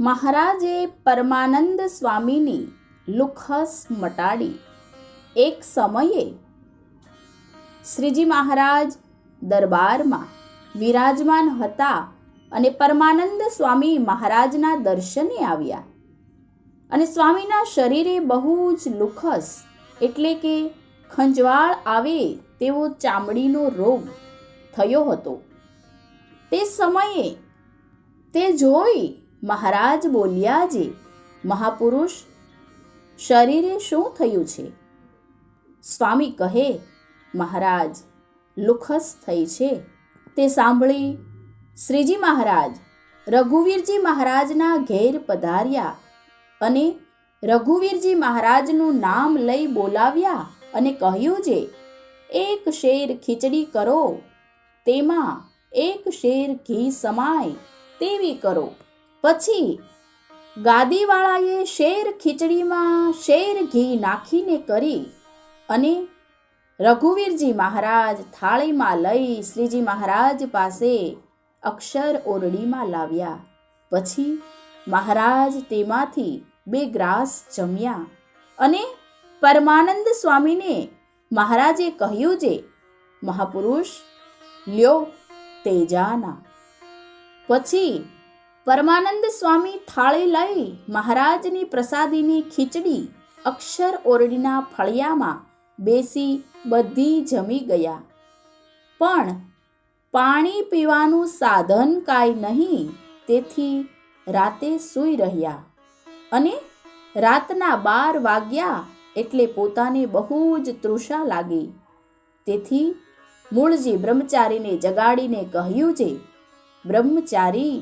મહારાજે પરમાનંદ સ્વામીની લુખસ મટાડી. એક સમયે શ્રીજી મહારાજ દરબારમાં વિરાજમાન હતા અને પરમાનંદ સ્વામી મહારાજના દર્શને આવ્યા. અને સ્વામીના શરીરે બહુ જ લુખસ એટલે કે ખંજવાળ આવે તેવો ચામડીનો રોગ થયો હતો. તે સમયે તે જોઈ મહારાજ બોલ્યા જે, મહાપુરુષ, શરીરે શું થયું છે? સ્વામી કહે, મહારાજ, લુખસ થઈ છે. તે સાંભળી, શ્રીજી મહારાજ, રઘુવીરજી મહારાજના ઘેર પધાર્યા અને રઘુવીરજી મહારાજનું નામ લઈ બોલાવ્યા અને કહ્યું જે, એક શેર ખીચડી કરો, તેમાં એક શેર ઘી સમાય, તેવી કરો. પછી ગાદીવાળાએ શેર ખીચડીમાં શેર ઘી નાખીને કરી અને રઘુવીરજી મહારાજ થાળીમાં લઈ શ્રીજી મહારાજ પાસે અક્ષર ઓરડીમાં લાવ્યા. પછી મહારાજ તેમાંથી બે ગ્રાસ જમ્યા અને પરમાનંદ સ્વામીને મહારાજે કહ્યું જે, મહાપુરુષ, લ્યો તેજાના. પછી પરમાનંદ સ્વામી થાળી લઈ મહારાજની પ્રસાદીની ખીચડી અક્ષર ઓરડીના ફળિયામાં બેસી બધી જમી ગયા. પણ પાણી પીવાનું સાધન કાંઈ નહીં, તેથી રાતે સૂઈ રહ્યા. અને રાતના બાર વાગ્યા એટલે પોતાને બહુ જ તૃષા લાગી. તેથી મૂળજી બ્રહ્મચારીને જગાડીને કહ્યું છે બ્રહ્મચારી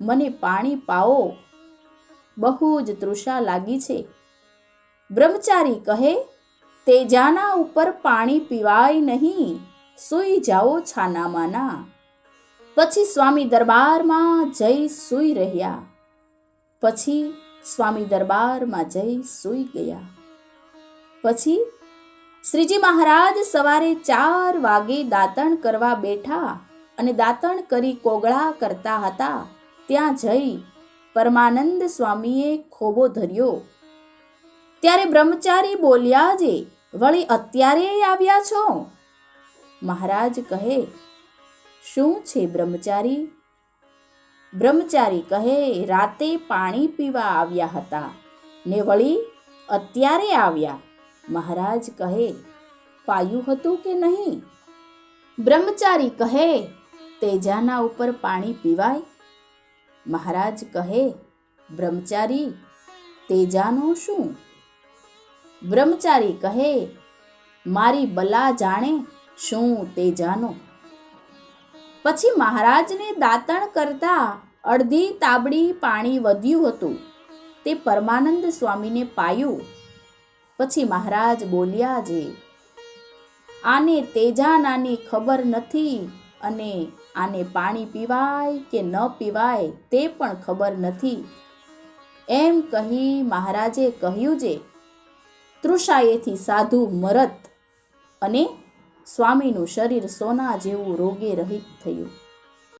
મને પાણી પાવો. બહુ જ તૃષા લાગી છે. બ્રહ્મચારી કહે તેજાના ઉપર પાણી પીવાય નહીં. સૂઈ જાઓ છાનામાના. પછી સ્વામી દરબારમાં જઈ સૂઈ રહ્યા. પછી સ્વામી દરબારમાં જઈ સૂઈ ગયા. પછી શ્રીજી મહારાજ સવારે ચાર વાગે દાંતણ કરવા બેઠા અને દાંતણ કરી કોગળા કરતા હતા. ત્યાં જઈ પરમાનંદ સ્વામીએ ખોબો ધર્યો. ત્યારે બ્રહ્મચારી બોલ્યા જે, વળી અત્યારે આવ્યા છો? મહારાજ કહે, શું છે બ્રહ્મચારી? બ્રહ્મચારી કહે, રાતે પાણી પીવા આવ્યા હતા ને વળી અત્યારે આવ્યા. મહારાજ કહે, પાયું હતું કે નહીં? બ્રહ્મચારી કહે, તેજાના ઉપર પાણી પીવાય મહારાજ કહે, બ્રહ્મચારી, તેજાનું શું? બ્રહ્મચારી કહે, મારી બલા જાણે શું તેજાનો. પછી મહારાજને દાતણ કરતા અડધી તાબડી પાણી વધ્યું હતું. તે પરમાનંદ સ્વામીને પાયું. પછી મહારાજ બોલ્યા, જે, આને તેજાનાની ખબર નથી અને આને પાણી પીવાય કે ન પીવાય તે પણ ખબર નથી. એમ કહી મહારાજે કહ્યું જે તૃષાએથી સાધુ મરત અને સ્વામીનું શરીર સોના જેવું રોગે રહિત થયું.